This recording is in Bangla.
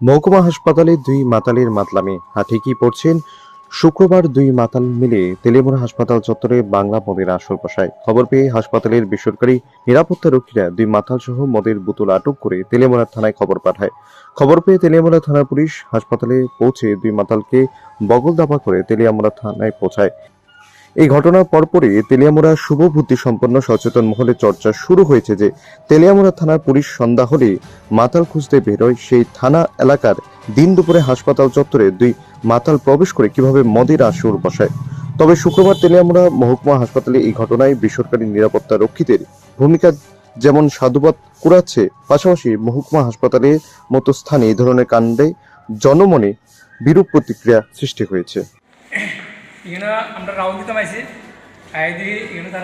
মহকুমা হাসপাতালে দুই মাতালের মাতলামি। হাতে কি পড়ছেন? শুক্রবার দুই মাতাল মিলে তেলেমুরা হাসপাতাল চত্বরে বাংলা মদের আসর বসায়। খবর পেয়ে হাসপাতালের বেসরকারি নিরাপত্তা রক্ষীরা দুই মাতাল সহ মদের বোতল আটক করে তেলেমুরা থানায় খবর পাঠায়। খবর পেয়ে তেলিয়ামুড়া থানার পুলিশ হাসপাতালে পৌঁছে দুই মাতালকে বগল দাবা করে তেলিয়ামুড়া থানায় পৌঁছায়। এই ঘটনার পরপরই তেলিয়ামুড়া শুভ বুদ্ধি সম্পন্ন সচেতন মহলে চর্চা শুরু হয়েছে যে তেলিয়ামুড়া থানার পুলিশ সন্ধ্যা হলে মাতাল খুঁজতে বেরোয় সেই থানা এলাকার দিন দুপুরে হাসপাতাল চত্বরে দুই মাতাল প্রবেশ করে কীভাবে মদের আসর বসায়। তবে শুক্রবার তেলিয়ামুড়া মহকুমা হাসপাতালে এই ঘটনায় বেসরকারি নিরাপত্তা রক্ষীদের ভূমিকা যেমন সাধুবাদ কুড়াচ্ছে, পাশাপাশি মহকুমা হাসপাতালের মতো স্থানে এই ধরনের কাণ্ডে জনমনে বিরূপ প্রতিক্রিয়া সৃষ্টি হয়েছে। এখানে আমরা রাউন্ড দিতে পাইছি। আই দিয়ে এখানে তারা